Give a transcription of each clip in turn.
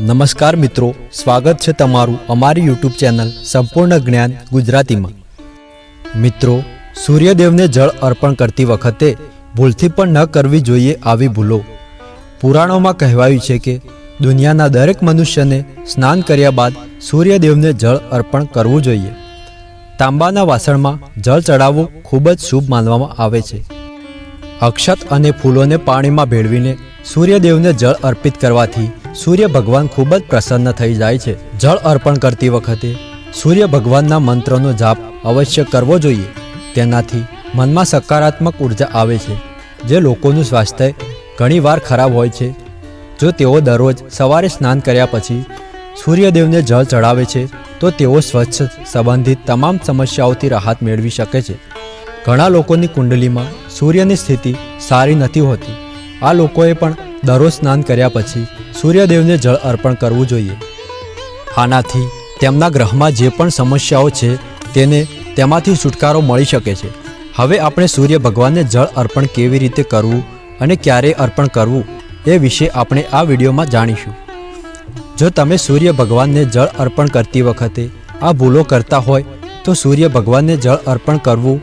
નમસ્કાર મિત્રો, સ્વાગત છે તમારું અમારી યુટ્યુબ ચેનલ સંપૂર્ણ જ્ઞાન ગુજરાતીમાં. મિત્રો, સૂર્યદેવને જળ અર્પણ કરતી વખતે ભૂલથી પણ ન કરવી જોઈએ આવી ભૂલો. પુરાણોમાં કહેવાયું છે કે, દુનિયાના દરેક મનુષ્યને સ્નાન કર્યા બાદ સૂર્યદેવને જળ અર્પણ કરવું જોઈએ. તાંબાના વાસણમાં જળ ચડાવવું ખૂબ જ શુભ માનવામાં આવે છે. અક્ષત અને ફૂલોને પાણીમાં ભેળવીને સૂર્યદેવને જળ અર્પિત કરવાથી સૂર્ય ભગવાન ખૂબ જ પ્રસન્ન થઈ જાય છે. જળ અર્પણ કરતી વખતે સૂર્ય ભગવાનના મંત્રનો જાપ અવશ્ય કરવો જોઈએ. તેનાથી મનમાં સકારાત્મક ઊર્જા આવે છે. જે લોકોનું સ્વાસ્થ્ય ઘણીવાર ખરાબ હોય છે. જો તેઓ દરરોજ સવારે સ્નાન કર્યા પછી સૂર્યદેવને જળ ચડાવે છે, તો તેઓ સ્વચ્છ સંબંધિત તમામ સમસ્યાઓથી રાહત મેળવી શકે છે. ઘણા લોકોની કુંડલીમાં સૂર્યની સ્થિતિ સારી નથી હોતી. આ લોકોએ પણ દરરોજ સ્નાન કર્યા પછી સૂર્યદેવને જળ અર્પણ કરવું જોઈએ. આનાથી તેમના ગ્રહમાં જે પણ સમસ્યાઓ છે તેને તેમાંથી છુટકારો મળી શકે છે. હવે આપણે સૂર્ય ભગવાનને જળ અર્પણ કેવી રીતે કરવું અને ક્યારે અર્પણ કરવું એ વિશે આપણે આ વિડીયોમાં જાણીશું. જો તમે સૂર્ય ભગવાનને જળ અર્પણ કરતી વખતે આ ભૂલો કરતા હોય તો સૂર્ય ભગવાનને જળ અર્પણ કરવું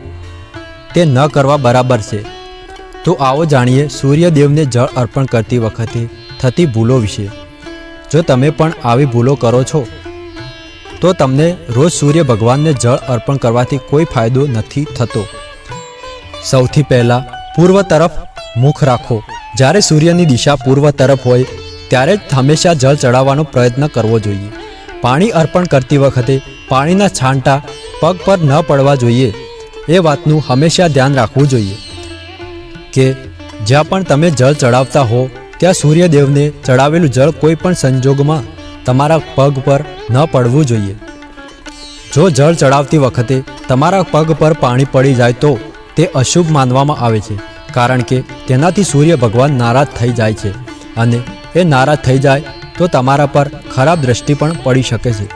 તે ન કરવા બરાબર છે. તો આવો જાણીએ સૂર્યદેવને જળ અર્પણ કરતી વખતે થતી ભૂલો વિશે. જો તમે પણ આવી ભૂલો કરો છો, તો તમને રોજ સૂર્ય ભગવાનને જળ અર્પણ કરવાથી કોઈ ફાયદો નથી થતો. સૌથી પહેલાં પૂર્વ તરફ મુખ રાખો. જ્યારે સૂર્યની દિશા પૂર્વ તરફ હોય, ત્યારે જ હંમેશા જળ ચડાવવાનો પ્રયત્ન કરવો જોઈએ. પાણી અર્પણ કરતી વખતે પાણીના છાંટા પગ પર ન પડવા જોઈએ. એ વાતનું હંમેશા ધ્યાન રાખવું જોઈએ. કે જ્યાં પણ તમે જળ ચડાવતા હો, ત્યાં સૂર્યદેવને ચડાવેલું જળ કોઈ પણ સંજોગમાં તમારા પગ પર ન પડવું જોઈએ. જો જળ ચડાવતી વખતે તમારા પગ પર પાણી પડી જાય તો તે અશુભ માનવામાં આવે છે, કારણ કે તેનાથી સૂર્ય ભગવાન નારાજ થઈ જાય છે અને એ નારાજ થઈ જાય તો તમારા પર ખરાબ દ્રષ્ટિ પણ પડી શકે છે.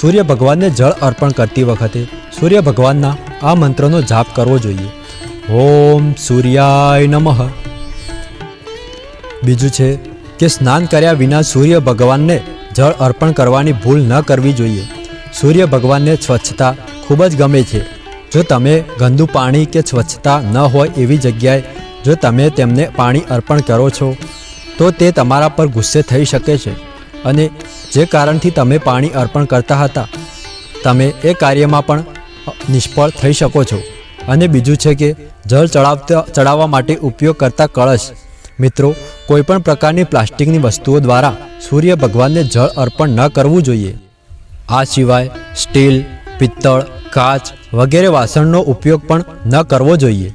સૂર્ય ભગવાનને જળ અર્પણ કરતી વખતે સૂર્ય ભગવાનના આ મંત્રનો જાપ કરવો જોઈએ. ઓમ સૂર્યાય નમઃ. બીજું છે કે સ્નાન કર્યા વિના સૂર્ય ભગવાનને જળ અર્પણ કરવાની ભૂલ ન કરવી જોઈએ. સૂર્ય ભગવાનને સ્વચ્છતા ખૂબ જ ગમે છે. જો તમે ગંદુ પાણી કે સ્વચ્છતા ન હોય એવી જગ્યાએ જો તમે તેમને પાણી અર્પણ કરો છો, તો તે તમારા પર ગુસ્સે થઈ શકે છે. અને જે કારણથી તમે પાણી અર્પણ કરતા હતા, તમે એ કાર્યમાં પણ નિષ્ફળ થઈ શકો છો. અને બીજું છે કે જળ ચડાવતા ચડાવવા માટે ઉપયોગ કરતા કળશ. મિત્રો, કોઈપણ પ્રકારની પ્લાસ્ટિકની વસ્તુઓ દ્વારા સૂર્ય ભગવાનને જળ અર્પણ ન કરવું જોઈએ. આ સિવાય સ્ટીલ, પિત્તળ, કાચ વગેરે વાસણનો ઉપયોગ પણ ન કરવો જોઈએ.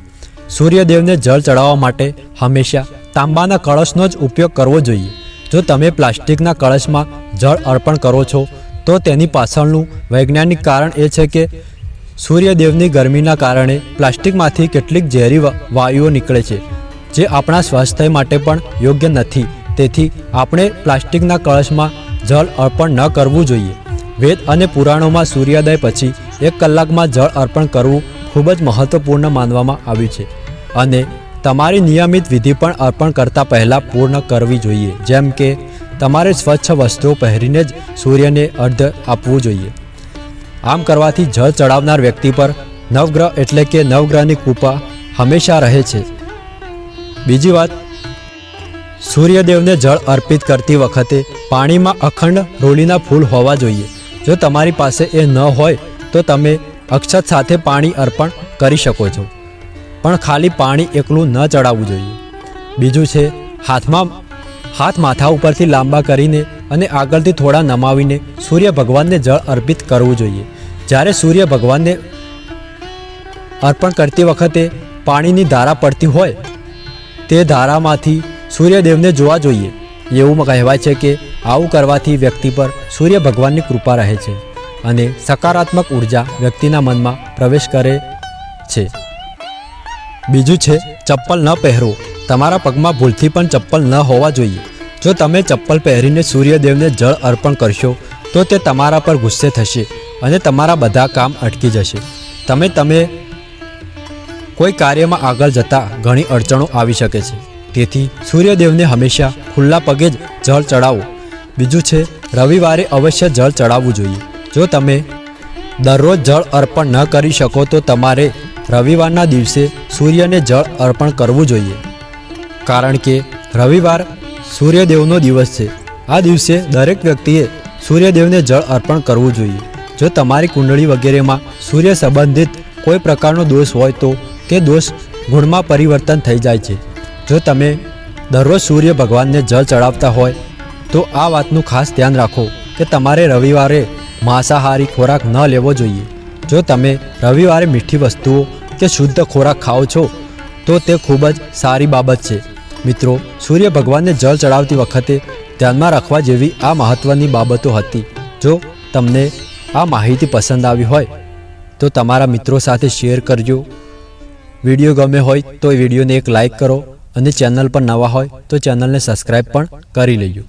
સૂર્યદેવને જળ ચડાવવા માટે હંમેશા તાંબાના કળશનો જ ઉપયોગ કરવો જોઈએ. જો તમે પ્લાસ્ટિકના કળશમાં જળ અર્પણ કરો છો, તો તેની પાછળનું વૈજ્ઞાનિક કારણ એ છે કે સૂર્યદેવની ગરમીના કારણે પ્લાસ્ટિકમાંથી કેટલીક ઝેરી વાયુઓ નીકળે છે, જે આપણા સ્વાસ્થ્ય માટે પણ યોગ્ય નથી. તેથી આપણે પ્લાસ્ટિકના કળશમાં જળ અર્પણ ન કરવું જોઈએ. વેદ અને પુરાણોમાં સૂર્યોદય પછી એક કલાકમાં જળ અર્પણ કરવું ખૂબ જ મહત્વપૂર્ણ માનવામાં આવ્યું છે. અને તમારી નિયમિત વિધિ પણ અર્પણ કરતાં પહેલાં પૂર્ણ કરવી જોઈએ. જેમ કે તમારે સ્વચ્છ વસ્તુઓ પહેરીને જ સૂર્યને અર્ધ આપવું જોઈએ. આમ કરવાથી જળ ચડાવનાર વ્યક્તિ પર નવગ્રહ એટલે કે નવગ્રહની કૃપા હંમેશા રહે છે. બીજી વાત, સૂર્યદેવને જળ અર્પિત કરતી વખતે પાણીમાં અખંડ રોલીના ફૂલ હોવા જોઈએ. જો તમારી પાસે એ ન હોય, તો તમે અક્ષત સાથે પાણી અર્પણ કરી શકો છો. પણ ખાલી પાણી એકલું ન ચડાવવું જોઈએ. બીજું છે, હાથમાં, હાથ માથા ઉપરથી લાંબા કરીને અને આગળથી થોડા નમાવીને સૂર્ય ભગવાનને જળ અર્પિત કરવું જોઈએ. જ્યારે સૂર્ય ભગવાનને અર્પણ કરતી વખતે પાણીની ધારા પડતી હોય, તે ધારામાંથી સૂર્યદેવને જોવા જોઈએ. એવું કહેવાય છે કે આવું કરવાથી વ્યક્તિ પર સૂર્ય ભગવાનની કૃપા રહે છે અને સકારાત્મક ઊર્જા વ્યક્તિના મનમાં પ્રવેશ કરે છે. બીજું છે, ચપ્પલ ન પહેરો તમારા પગમાં ભૂલથી પણ ચપ્પલ ન હોવા જોઈએ. જો તમે ચપ્પલ પહેરીને સૂર્યદેવને જળ અર્પણ કરશો, તો તે તમારા પર ગુસ્સે થશે અને તમારા બધા કામ અટકી જશે. તમે તમે કોઈ કાર્યમાં આગળ જતાં ઘણી અડચણો આવી શકે છે. તેથી સૂર્યદેવને હંમેશા ખુલ્લા પગે જ જળ ચડાવો. બીજું છે, રવિવારે અવશ્ય જળ ચડાવવું જોઈએ. જો તમે દરરોજ જળ અર્પણ ન કરી શકો, તો તમારે રવિવારના દિવસે સૂર્યને જળ અર્પણ કરવું જોઈએ. કારણ કે રવિવાર સૂર્યદેવનો દિવસ છે. આ દિવસે દરેક વ્યક્તિએ સૂર્યદેવને જળ અર્પણ કરવું જોઈએ. જો તમારી કુંડળી વગેરેમાં સૂર્ય સંબંધિત કોઈ પ્રકારનો દોષ હોય તો તે દોષ ગુણમાં પરિવર્તન થઈ જાય છે. જો તમે દરરોજ સૂર્ય ભગવાનને જળ ચડાવતા હોય, તો આ વાતનું ખાસ ધ્યાન રાખો કે તમારે રવિવારે માંસાહારી ખોરાક ન લેવો જોઈએ. જો તમે રવિવારે મીઠી વસ્તુઓ કે શુદ્ધ ખોરાક ખાઓ છો, તો તે ખૂબ જ સારી બાબત છે. મિત્રો, સૂર્ય ભગવાનને જળ ચડાવતી વખતે ધ્યાનમાં રાખવા જેવી આ મહત્ત્વની બાબતો હતી. જો તમને આ માહિતી પસંદ આવી હોય, તો તમારા મિત્રો સાથે શેર કરજો. વીડિયો ગમે હોય તો એ વિડીયોને એક લાઈક કરો અને ચેનલ પર નવા હોય તો ચેનલને સબસ્ક્રાઈબ પણ કરી લેજો.